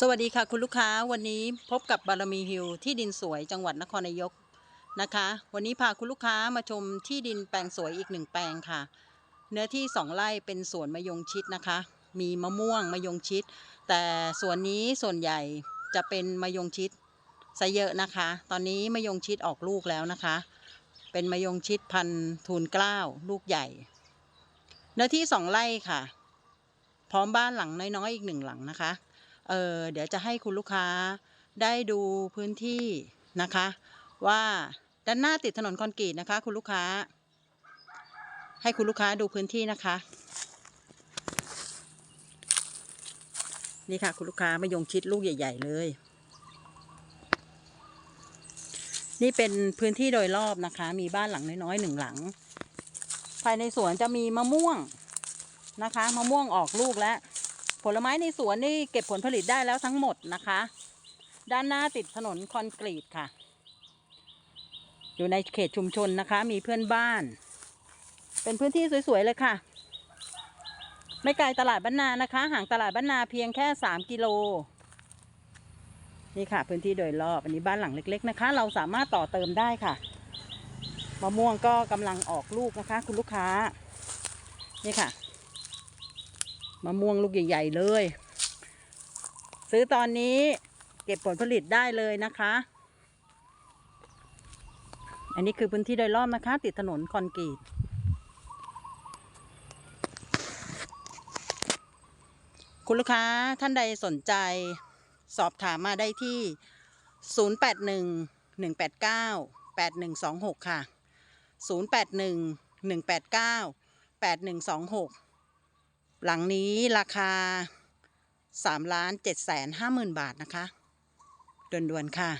สวัสดีค่ะคุณลูกค้าวันนี้พบกับบารมีฮิลที่ดินสวยจังหวัดนครนายกนะคะ วันนี้พาคุณลูกค้ามาชมที่ดินแปลงสวยอีกหนึ่งแปลงค่ะ เนื้อที่สองไร่เป็นสวนมะยงชิดนะคะ มีมะม่วงมะยงชิด แต่สวนนี้ส่วนใหญ่จะเป็นมะยงชิดซะเยอะนะคะ ตอนนี้มะยงชิดออกลูกแล้วนะคะ เป็นมะยงชิดพันธุ์ทูลเกล้าลูกใหญ่ เนื้อที่สองไร่ค่ะ พร้อมบ้านหลังน้อยๆอีกหนึ่งหลังนะคะ เออเดี๋ยวจะให้คุณลูกค้าได้ดูพื้นที่นะคะ ว่าด้านหน้าติดถนนคอนกรีตนะคะ คุณลูกค้า ให้คุณลูกค้าดูพื้นที่นะคะ นี่ค่ะ คุณลูกค้ามายงชิดลูกใหญ่ ๆ เลย นี่เป็นพื้นที่โดยรอบนะคะ มีบ้านหลังน้อยๆหนึ่งหลัง ภายในสวนจะมีมะม่วงนะคะ มะม่วงออกลูกแล้ว ผลไม้ในสวนนี่เก็บผลผลิตได้แล้วทั้งหมดนะคะ ด้านหน้าติดถนนคอนกรีตค่ะ อยู่ในเขตชุมชนนะคะ มีเพื่อนบ้าน เป็นพื้นที่สวยๆเลยค่ะ ไม่ไกลตลาดบ้านนานะคะ ห่างตลาดบ้านนาเพียงแค่สามกิโลนี่ค่ะ พื้นที่โดยรอบอันนี้บ้านหลังเล็ก ๆ นะคะ เราสามารถต่อเติมได้ค่ะมะม่วงก็กำลังออกลูกนะคะ คุณลูกค้า นี่ค่ะ มะม่วงลูกใหญ่ ๆ เลย ซื้อตอนนี้เก็บผลผลิตได้เลยนะคะ อันนี้คือพื้นที่โดยรอบนะคะ ติดถนนคอนกรีตคุณลูกค้าท่านใดสนใจสอบถามมาได้ที่ 081 189 8126 ค่ะ 081 189 8126 หลังนี้ราคา3ล้าน7แสน5หมื่นบาทนะคะด่วนๆค่ะ